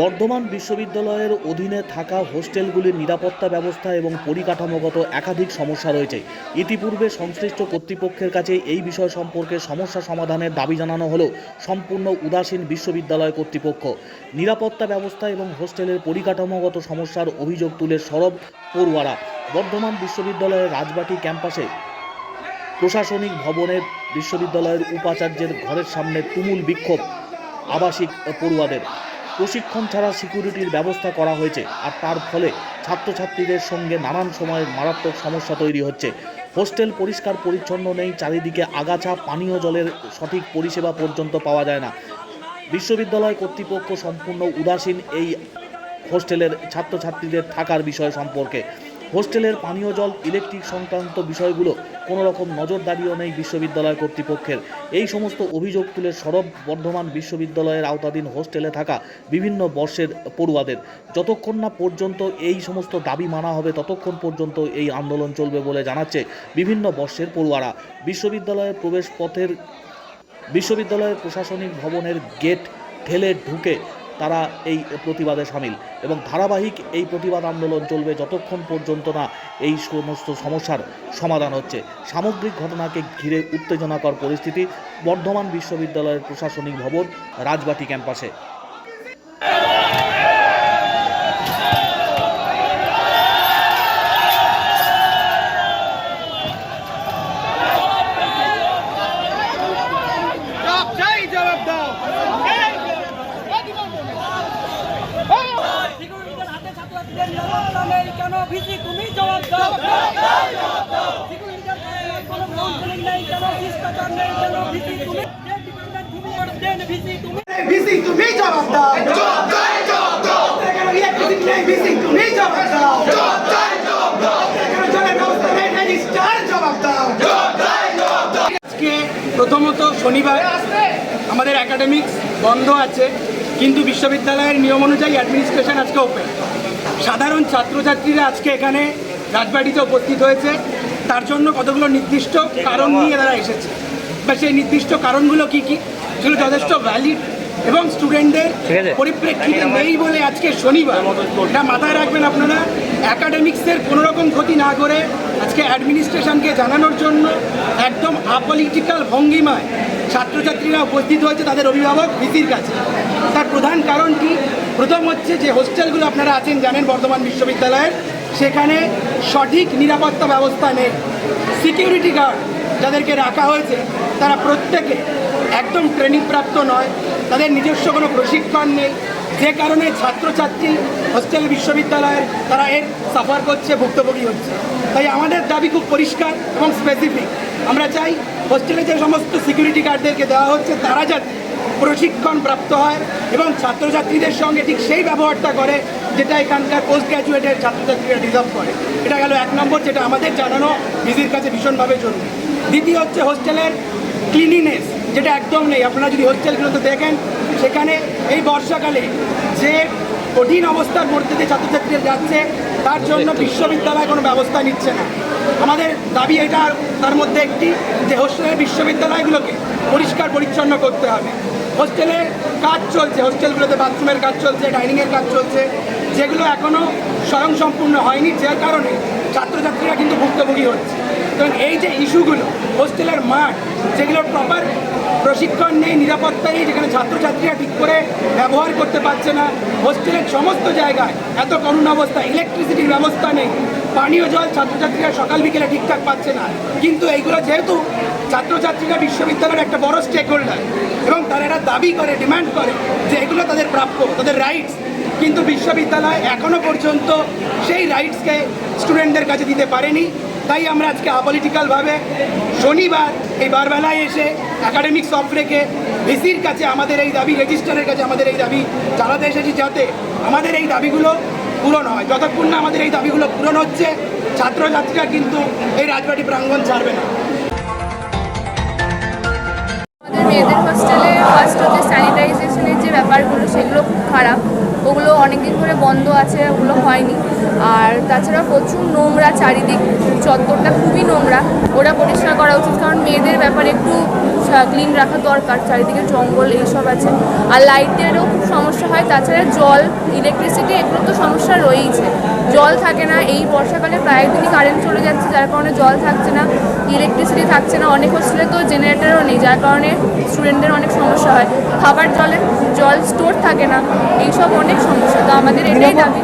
বর্ধমান বিশ্ববিদ্যালয়ের অধীনে থাকা হোস্টেলগুলির নিরাপত্তা ব্যবস্থা এবং পরিকাঠামোগত একাধিক সমস্যা রয়েছে। ইতিপূর্বে সংশ্লিষ্ট কর্তৃপক্ষের কাছে এই বিষয় সম্পর্কে সমস্যা সমাধানের দাবি জানানো হলেও সম্পূর্ণ উদাসীন বিশ্ববিদ্যালয় কর্তৃপক্ষ। নিরাপত্তা ব্যবস্থা এবং হোস্টেলের পরিকাঠামোগত সমস্যার অভিযোগ তুলে সরব পড়ুয়ারা। বর্ধমান বিশ্ববিদ্যালয়ের রাজবাটি ক্যাম্পাসে প্রশাসনিক ভবনের বিশ্ববিদ্যালয়ের উপাচার্যের ঘরের সামনে তুমুল বিক্ষোভ। আবাসিক পড়ুয়াদের। প্রশিক্ষণ ছাড়া সিকিউরিটির ব্যবস্থা করা হয়েছে আর তার ফলে ছাত্রছাত্রীদের সঙ্গে নানান সময় মারাত্মক সমস্যা তৈরি হচ্ছে। হোস্টেল পরিষ্কার পরিচ্ছন্ন নেই, চারিদিকে আগাছা, পানীয় জলের সঠিক পরিষেবা পর্যন্ত পাওয়া যায় না। বিশ্ববিদ্যালয় কর্তৃপক্ষ সম্পূর্ণ উদাসীন এই হোস্টেলের ছাত্রছাত্রীদের থাকার বিষয় সম্পর্কে। হোস্টেলের পানীয় জল, ইলেকট্রিক সংক্রান্ত বিষয়গুলো কোনো রকম নজরদারিও নেই বিশ্ববিদ্যালয় কর্তৃপক্ষের। এই সমস্ত অভিযোগ তুলে সরব বর্ধমান বিশ্ববিদ্যালয়ের আওতাধীন হোস্টেলে থাকা বিভিন্ন বর্ষের পড়ুয়াদের। যতক্ষণ না পর্যন্ত এই সমস্ত দাবি মানা হবে, ততক্ষণ পর্যন্ত এই আন্দোলন চলবে বলে জানাচ্ছে বিভিন্ন বর্ষের পড়ুয়ারা। বিশ্ববিদ্যালয়ের প্রবেশ পথের, বিশ্ববিদ্যালয়ের প্রশাসনিক ভবনের গেট ঠেলে ঢুকে তারা এই প্রতিবাদে সামিল। এবং ধারাবাহিক এই প্রতিবাদ আন্দোলন চলবে যতক্ষণ পর্যন্ত না এই সমস্ত সমস্যার সমাধান হচ্ছে। সামগ্রিক ঘটনাকে ঘিরে উত্তেজনাকর পরিস্থিতি বর্ধমান বিশ্ববিদ্যালয়ের প্রশাসনিক ভবন রাজবাটি ক্যাম্পাসে জবাব চাই জবাব দাও সিকিউরিটিদের হাতে ছাত্রছাত্রীদের নিরাপত্তা ভিসি তুমি জবাব দাও। ভিসি তুমি জবাব দাও জবাব চাই জবাব দাও ভিসি তুমি জবাব দাও জবাব দাও জবাব দাও জবাব চাই জবাব দাও আজকে প্রথমত শনিবার আমাদের একাডেমিক্স বন্ধ আছে, কিন্তু বিশ্ববিদ্যালয়ের নিয়ম অনুযায়ী অ্যাডমিনিস্ট্রেশন আজকে ওপেন সাধারণ ছাত্রছাত্রীরা আজকে এখানে রাজবাড়িতে উপস্থিত হয়েছে। তার জন্য কতগুলো নির্দিষ্ট কারণ নিয়ে তারা এসেছে? বা সেই নির্দিষ্ট কারণগুলো কি কি? সেগুলো যথেষ্ট ভ্যালিড এবং স্টুডেন্টদের পরিপ্রেক্ষিতে নেই বলে আজকে শনিবার। এটা মাথায় রাখবেন আপনারা অ্যাকাডেমিক্সের কোনো রকম ক্ষতি না করে আজকে অ্যাডমিনিস্ট্রেশনকে জানানোর জন্য একদম আপলিটিক্যাল ভঙ্গিমায় ছাত্রছাত্রীরা উপস্থিত হয়েছে তাদের অভিভাবক ভিসির কাছে। তার প্রধান কারণ কি? প্রথম হচ্ছে যে হোস্টেলগুলো আপনারা আছেন জানেন বর্ধমান বিশ্ববিদ্যালয়ের, সেখানে সঠিক নিরাপত্তা ব্যবস্থা নেই। সিকিউরিটি গার্ড যাদেরকে রাখা হয়েছে, তারা প্রত্যেকে একদম ট্রেনিং প্রাপ্ত নয়, তাদের নিজস্ব কোনো প্রশিক্ষণ নেই। যে কারণে ছাত্রছাত্রী হোস্টেল বিশ্ববিদ্যালয়ের, তারা এর সাফার করছে, ভুক্তভোগী হচ্ছে। তাই আমাদের দাবি খুব পরিষ্কার এবং স্পেসিফিক আমরা চাই হোস্টেলে যে সমস্ত সিকিউরিটি গার্ডদেরকে দেওয়া হচ্ছে, তারা যাতে প্রশিক্ষণ প্রাপ্ত হয় এবং ছাত্রছাত্রীদের সঙ্গে ঠিক সেই ব্যবহারটা করে যেটা এখানকার পোস্ট গ্র্যাজুয়েটের ছাত্রছাত্রীরা ডিজার্ভ করে। এটা গেল এক নম্বর যেটা আমাদের জানানো ভিজির কাছে ভীষণভাবে জরুরি। দ্বিতীয় হচ্ছে হোস্টেলের ক্লিনিনেস যেটা একদম নেই। আপনারা যদি হোস্টেলগুলোতে দেখেন সেখানে এই বর্ষাকালে যে কঠিন অবস্থার মধ্যে দিয়ে ছাত্রছাত্রীরা যাচ্ছে তার জন্য বিশ্ববিদ্যালয় কোনো ব্যবস্থা নিচ্ছে না। আমাদের দাবি এটা, তার মধ্যে একটি যে হোস্টেলের বিশ্ববিদ্যালয়গুলোকে পরিষ্কার পরিচ্ছন্ন করতে হবে। হোস্টেলে কাজ চলছে, হোস্টেলগুলোতে বাথরুমের কাজ চলছে, ডাইনিংয়ের কাজ চলছে, যেগুলো এখনও স্বয়ংসম্পূর্ণ হয়নি, যে কারণে ছাত্রছাত্রীরা কিন্তু ভুক্তভোগী হচ্ছে। কারণ এই যে ইস্যুগুলো, হোস্টেলের মাঠ যেগুলোর প্রপার প্রশিক্ষণ নেই, নিরাপত্তা নেই, যেখানে ছাত্রছাত্রীরা ঠিক করে ব্যবহার করতে পারছে না, হোস্টেলের সমস্ত জায়গায় এত করুণ অবস্থা ইলেকট্রিসিটির ব্যবস্থা নেই পানীয় জল ছাত্রছাত্রীরা সকাল বিকেলে ঠিকঠাক পাচ্ছে না। কিন্তু এইগুলো যেহেতু ছাত্রছাত্রীরা বিশ্ববিদ্যালয়ের একটা বড় স্টেক হোল্ডার এবং তারা একটা দাবি করে ডিমান্ড করে যে এগুলো তাদের প্রাপ্য, তাদের রাইটস কিন্তু বিশ্ববিদ্যালয় এখনও পর্যন্ত সেই রাইটসকে স্টুডেন্টদের কাছে দিতে পারেনি। তাই আমরা আজকে আপলিটিক্যালভাবে শনিবার এই বারবেলায় এসে একাডেমিক্স অফ রেখে ভিসির কাছে আমাদের এই দাবি রেজিস্টারের কাছে আমাদের এই দাবি জানাতে এসেছি যাতে আমাদের এই দাবিগুলো পূরণ হয়। যতক্ষণ না আমাদের এই দাবিগুলো পূরণ হচ্ছে, ছাত্রছাত্রীরা কিন্তু এই রাজবাড়ি প্রাঙ্গণ ছাড়বে না। আমাদের মেয়েদের হোস্টেলে ফার্স্ট হচ্ছে স্যানিটাইজেশনের যে ব্যাপারগুলো, সেগুলো খুব খারাপ। ওগুলো অনেকদিন ধরে বন্ধ আছে, ওগুলো হয়নি। আর তাছাড়া প্রচুর নোংরা চারিদিক, চত্বরটা খুবই নোংরা। ওটা পরিষ্কার করা উচিত, কারণ মেয়েদের ব্যাপারে একটু ক্লিন রাখা দরকার, চারিদিকে জঙ্গল এইসব আছে। আর লাইটেরও খুব সমস্যা হয়, তাছাড়া জল ইলেকট্রিসিটি এগুলো তো সমস্যা রয়েইছে। জল থাকে না। এই বর্ষাকালে প্রায় দিনই কারেন্ট চলে যাচ্ছে, যার কারণে জল থাকছে না ইলেকট্রিসিটি থাকছে না, অনেক হোস্টেলে তো জেনারেটারও নেই, যার কারণে স্টুডেন্টদের অনেক সমস্যা হয়। খাবার জলের, জল স্টোর থাকে না, এইসব অনেক সমস্যা। তো আমাদের এটাই দাবি।